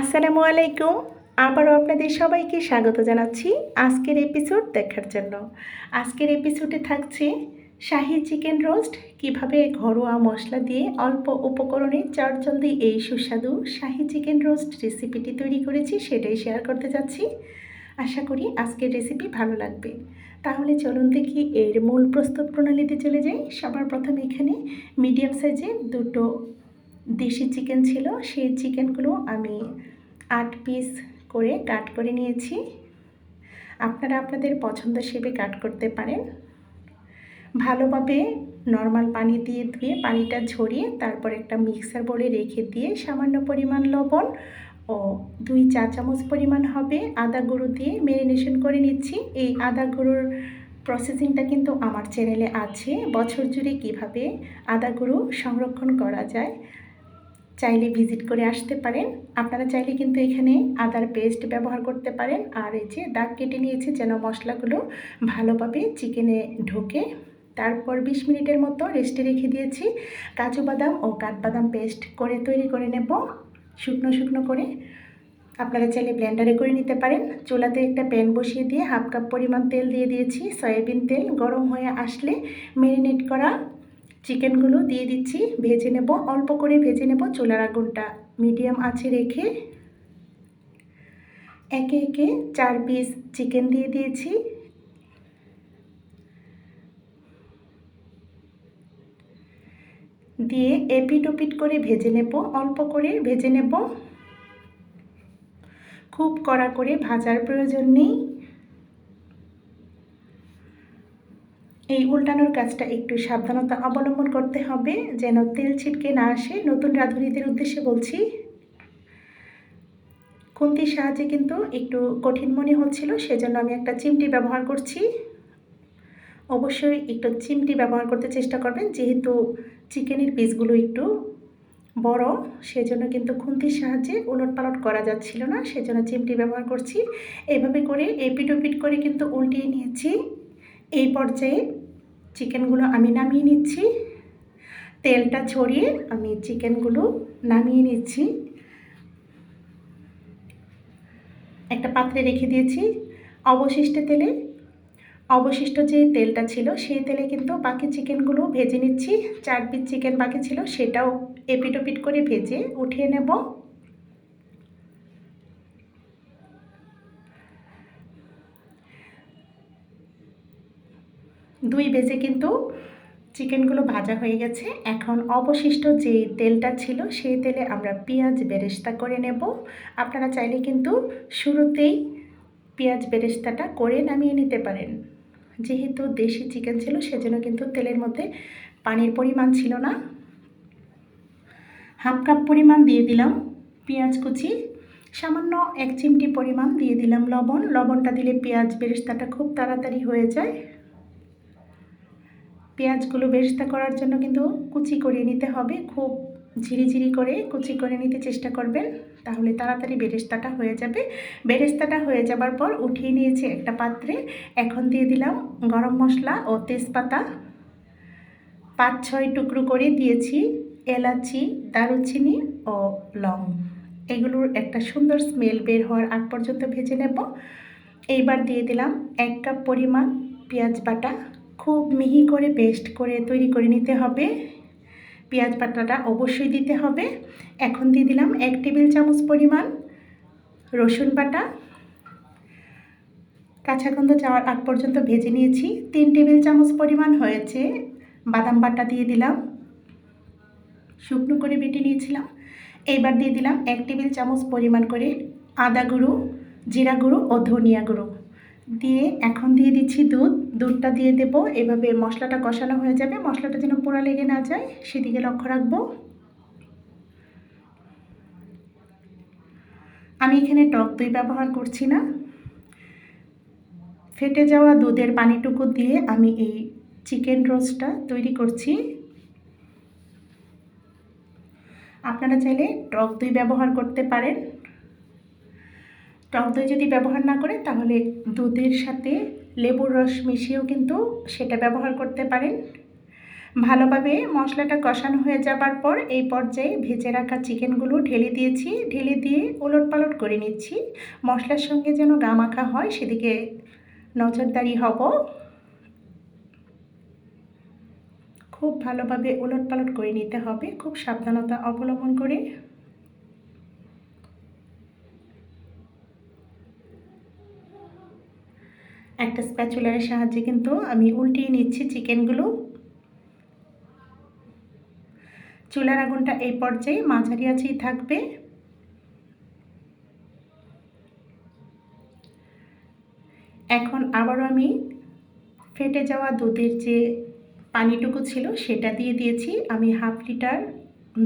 আসসালামু আলাইকুম। আবারও আপনাদের সবাইকে স্বাগত জানাচ্ছি আজকের এপিসোড দেখার জন্য। আজকের এপিসোডে থাকছে শাহি চিকেন রোস্ট, কীভাবে ঘরোয়া মশলা দিয়ে অল্প উপকরণে চটজলদি এই সুস্বাদু শাহি চিকেন রোস্ট রেসিপিটি তৈরি করেছি, সেটাই শেয়ার করতে যাচ্ছি। আশা করি আজকের রেসিপি ভালো লাগবে। তাহলে চলুন দেখি এর মূল প্রস্তুত প্রণালীতে চলে যাই। সবার প্রথমে এখানে মিডিয়াম সাইজে দুটো দেশি চিকেন ছিল, সেই চিকেনগুলো আমি আট পিস করে কাট করে নিয়েছি। আপনারা আপনাদের পছন্দ হিসেবে কাট করতে পারেন। ভালোভাবে নর্মাল পানি দিয়ে ধুয়ে, পানিটা ঝরিয়ে, তারপর একটা মিক্সার বলে রেখে দিয়ে সামান্য পরিমাণ লবণ ও দুই চা চামচ পরিমাণ হবে আদা গুঁড়ো দিয়ে মেরিনেশন করে নিচ্ছি। এই আদা গুঁড়োর প্রসেসিংটা কিন্তু আমার চ্যানেলে আছে। বছর জুড়ে কীভাবে আদা গুঁড়ো সংরক্ষণ করা যায় চাইলে ভিজিট করে আসতে পারেন। আপনারা চাইলে কিন্তু এখানে আদার পেস্ট ব্যবহার করতে পারেন। আর এই যে দাগ কেটে নিয়েছে যেন মশলাগুলো ভালোভাবে চিকেনে ঢোকে। তারপর বিশ মিনিটের মতো রেস্টে রেখে দিয়েছি। কাজু বাদাম ও কাঠবাদাম পেস্ট করে তৈরি করে নেব। শুকনো শুকনো করে। আপনারা চাইলে ব্লেন্ডারে করে নিতে পারেন। চুলাতে একটা প্যান বসিয়ে দিয়ে হাফ কাপ পরিমাণ তেল দিয়ে দিয়েছি। সয়াবিন তেল গরম হয়ে আসলে ম্যারিনেট করা চিকেনগুলো দিয়ে দিচ্ছি, ভেজে নেব, অল্প করে ভেজে নেব, চুলার আগুনটা মিডিয়াম আছে রেখে একে একে চার পিস চিকেন দিয়ে দিয়েছি। দিয়ে এপিট ওপিট করে ভেজে নেব, অল্প করে ভেজে নেব। খুব কড়া করে ভাজার প্রয়োজন নেই। এই উল্টানোর কাজটা একটু সাবধানতা অবলম্বন করতে হবে, যেন তেল ছিটকে না আসে। নতুন রাঁধুনিদের উদ্দেশ্যে বলছি, খুন্তির সাহায্যে কিন্তু একটু কঠিন মনে হচ্ছিল, সেজন্য আমি একটা চিমটি ব্যবহার করছি। অবশ্যই একটু চিমটি ব্যবহার করতে চেষ্টা করবেন, যেহেতু চিকেনের পিসগুলো একটু বড়, সেজন্য কিন্তু খুন্তির সাহায্যে উলট পালট করা যাচ্ছিল না, সেজন্য চিমটি ব্যবহার করছি। এভাবে করে এপিট ওপিট করে কিন্তু উল্টিয়ে নিয়েছি। এই পর্যায়ে চিকেনগুলো আমি নামিয়ে নিচ্ছি। তেলটা ছড়িয়ে আমি চিকেনগুলো নামিয়ে নিচ্ছি। একটা পাত্রে রেখে দিয়েছি অবশিষ্ট তেলে। অবশিষ্ট যে তেলটা ছিল সেই তেলে কিন্তু বাকি চিকেনগুলো ভেজে নিচ্ছি। চার পিস চিকেন বাকি ছিল সেটাও এপিট ওপিট করে ভেজে উঠিয়ে নেব। দুই বেজে কিন্তু চিকেনগুলো ভাজা হয়ে গেছে। এখন অবশিষ্ট যে তেলটা ছিল, সেই তেলে আমরা পেঁয়াজ বেরেস্তা করে নেব। আপনারা চাইলে কিন্তু শুরুতেই পেঁয়াজ বেরেস্তাটা করে নামিয়ে নিতে পারেন। যেহেতু দেশি চিকেন ছিল, সেজন্য কিন্তু তেলের মধ্যে পানির পরিমাণ ছিল না। হাফ কাপ পরিমাণ দিয়ে দিলাম পেঁয়াজ কুচি, সামান্য এক চিমটি পরিমাণ দিয়ে দিলাম লবণ। লবণটা দিলে পেঁয়াজ বেরেস্তাটা খুব তাড়াতাড়ি হয়ে যায়। পেঁয়াজগুলো বেরেস্তা করার জন্য কিন্তু কুচি করে নিতে হবে। খুব ঝিরিঝিরি করে কুচি করে নিতে চেষ্টা করবেন, তাহলে তাড়াতাড়ি বেরেস্তাটা হয়ে যাবে। বেরেস্তাটা হয়ে যাবার পর উঠিয়ে নিয়েছি একটা পাত্রে। এখন দিয়ে দিলাম গরম মশলা ও তেজপাতা। পাঁচ ছয় টুকরো করে দিয়েছি এলাচি, দারুচিনি ও লং। এগুলোর একটা সুন্দর স্মেল বের হওয়ার আগ পর্যন্ত ভেজে নেব। এইবার দিয়ে দিলাম এক কাপ পরিমাণ পেঁয়াজ বাটা। খুব মিহি করে পেস্ট করে তৈরি করে নিতে হবে। পেঁয়াজ বাটাটা অবশ্যই দিতে হবে। এখন দিয়ে দিলাম এক টেবিল চামচ পরিমাণ রসুন বাটা। কাঁচা গন্ধ যাওয়ার আগ পর্যন্ত ভেজে নিয়েছি। তিন টেবিল চামচ পরিমাণ হয়েছে বাদাম বাটা দিয়ে দিলাম। শুকনো করে বেটে নিয়েছিলাম। এইবার দিয়ে দিলাম এক টেবিল চামচ পরিমাণ করে আদা গুঁড়ো, জিরা গুঁড়ো ও ধনিয়া গুঁড়ো। দিয়ে এখন দিয়ে দিচ্ছি দুধ। দুধটা দিয়ে দেব। এভাবে মশলাটা কষানো হয়ে যাবে। মশলাটা যেন পোড়া লেগে না যায়, সেদিকে লক্ষ্য রাখব। আমি এখানে টক দই ব্যবহার করছি না। ফেটে যাওয়া দুধের পানিটুকু দিয়ে আমি এই চিকেন রোস্টটা তৈরি করছি। আপনারা চাইলে টক দই ব্যবহার করতে পারেন। টক দই যদি ব্যবহার না করে, তাহলে দুধের সাথে লেবুর রস মিশিয়েও কিন্তু সেটা ব্যবহার করতে পারেন। ভালোভাবে মশলাটা কষানো হয়ে যাবার পর এই পর্যায়ে ভেজে রাখা চিকেনগুলো ঢেলে দিয়েছি। ঢেলে দিয়ে ওলট পালট করে নিচ্ছি। মশলার সঙ্গে যেন গামাখা হয়, সেদিকে নজরদারি হব। খুব ভালোভাবে ওলট পালট করে নিতে হবে। খুব সাবধানতা অবলম্বন করে একটা স্প্যাচুলারের সাহায্যে কিন্তু আমি উল্টিয়ে নিচ্ছি চিকেনগুলো। চুলার আগুনটা এই পর্যায়ে মাঝারি আছেই থাকবে। এখন আবারও আমি ফেটে যাওয়া দুধের যে পানিটুকু ছিল সেটা দিয়ে দিয়েছি। আমি হাফ লিটার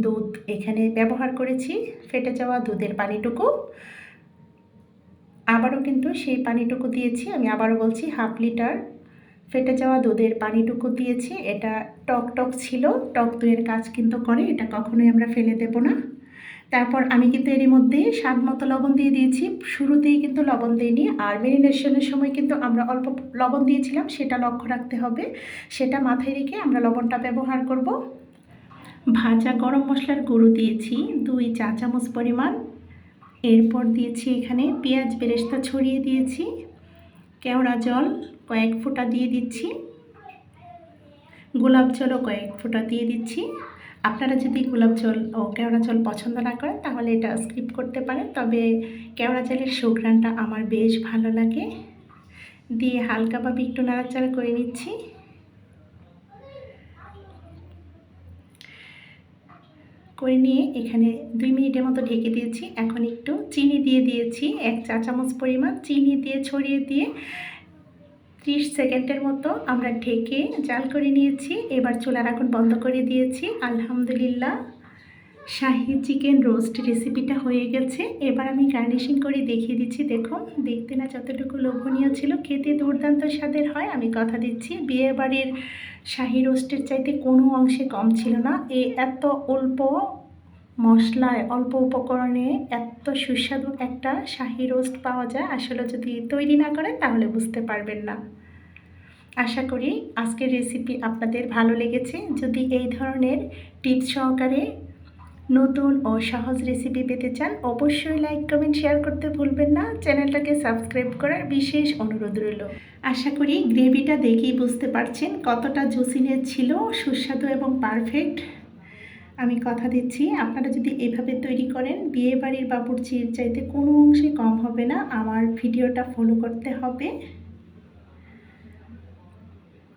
দুধ এখানে ব্যবহার করেছি, ফেটে যাওয়া দুধের পানিটুকু। আবারও কিন্তু সেই পানিটুকু দিয়েছি। আমি আবারও বলছি, হাফ লিটার ফেটে যাওয়া দুধের পানিটুকু দিয়েছি। এটা টক টক ছিল, টক দইয়ের কাজ কিন্তু করে, এটা কখনোই আমরা ফেলে দেব না। তারপর আমি কিন্তু এরই মধ্যে স্বাদ মতো লবণ দিয়ে দিয়েছি। শুরুতেই কিন্তু লবণ দিইনি, আর মেরিনেশনের সময় কিন্তু আমরা অল্প লবণ দিয়েছিলাম, সেটা লক্ষ্য রাখতে হবে। সেটা মাথায় রেখে আমরা লবণটা ব্যবহার করব। ভাজা গরম মশলার গুঁড়ো দিয়েছি, দুই চা চামচ পরিমাণ। এরপর দিয়েছি এখানে পেঁয়াজ বেরেস্তা ছড়িয়ে দিয়েছি। কেওড়া জল কয়েক ফোঁটা দিয়ে দিচ্ছি। গোলাপ জলও কয়েক ফোঁটা দিয়ে দিচ্ছি। আপনারা যদি গোলাপ জল ও কেওড়া জল পছন্দ না করেন, তাহলে এটা স্কিপ করতে পারেন। তবে কেওড়া জলের সুঘ্রাণটা আমার বেশ ভালো লাগে। দিয়ে হালকাভাবে একটু নাড়াচাড়া করে নিচ্ছি। করে নিয়ে এখানে দুই মিনিটের মতো ঢেকে দিয়েছি। এখন একটু চিনি দিয়ে দিয়েছি, এক চা চামচ পরিমাণ চিনি দিয়ে ছড়িয়ে দিয়ে ত্রিশ সেকেন্ডের মতো আমরা ঢেকে জাল করে নিয়েছি। এবার চুলার এখন বন্ধ করে দিয়েছি। আলহামদুলিল্লাহ। শাহি চিকেন রোস্ট রেসিপিটা হয়ে গেছে। এবার আমি গার্নিশিং করে দেখিয়ে দিচ্ছি। দেখুন, দেখতে না যতটুকু লোভনীয় ছিল, খেতে দুর্দান্ত স্বাদের হয়। আমি কথা দিচ্ছি বিয়ে বাড়ির শাহি রোস্টের চাইতে কোনো অংশে কম ছিল না। এ এত অল্প মশলায়, অল্প উপকরণে এত সুস্বাদু একটা শাহি রোস্ট পাওয়া যায়। আসলে যদি তৈরি না করেন, তাহলে বুঝতে পারবেন না। আশা করি আজকের রেসিপি আপনাদের ভালো লেগেছে। যদি এই ধরনের টিপস সহকারে নতুন ও সহজ রেসিপি পেতে চান, অবশ্যই লাইক কমেন্ট শেয়ার করতে ভুলবেন না। চ্যানেলটাকে সাবস্ক্রাইব করার বিশেষ অনুরোধ রইল। আশা করি গ্রেভিটা দেখেই বুঝতে পারছেন কতটা জুসিনের ছিল, সুস্বাদু এবং পারফেক্ট আমি কথা দিচ্ছি, আপনারা যদি এভাবে তৈরি করেন বিয়ে বাড়ির বাবুর্চির চাইতে কোনো অংশে কম হবে না। আমার ভিডিওটা ফলো করতে হবে।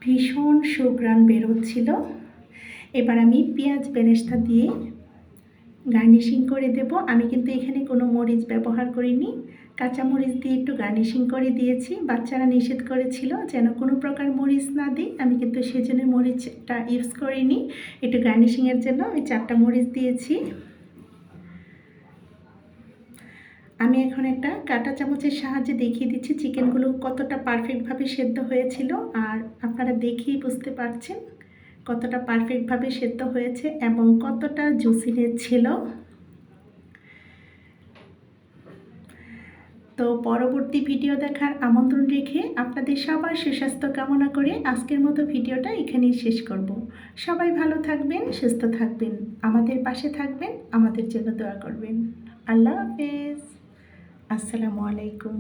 ভীষণ সুগ্রান বেরোচ্ছিল। এবার আমি পেঁয়াজ বেরেস্তা দিয়ে গার্নিশিং করে দেব। আমি কিন্তু এখানে কোনো মরিচ ব্যবহার করিনি। কাঁচা মরিচ দিয়ে একটু গার্নিশিং করে দিয়েছি। বাচ্চারা নিষেধ করেছিল যেন কোনো প্রকার মরিচ না দিই। আমি কিন্তু সেজন্য মরিচটা ইউজ করিনি। একটু গার্নিশিংয়ের জন্য আমি চারটা মরিচ দিয়েছি। আমি এখন একটা কাটা চামচের সাহায্যে দেখিয়ে দিচ্ছি চিকেনগুলো কতটা পারফেক্টভাবে সেদ্ধ হয়েছিল। আর আপনারা দেখেই বুঝতে পারছেন। কতটা পারফেক্টভাবে সেদ্ধ হয়েছে এবং কতটা জুসিনেস ছিল। তো পরবর্তী ভিডিও দেখার আমন্ত্রণ রেখে আপনাদের সবার সুস্বাস্থ্য কামনা করে আজকের মতো ভিডিওটা এখানেই শেষ করব। সবাই ভালো থাকবেন, সুস্থ থাকবেন, আমাদের পাশে থাকবেন, আমাদের জন্য দোয়া করবেন। আল্লাহ হাফেজ। আসসালামু আলাইকুম।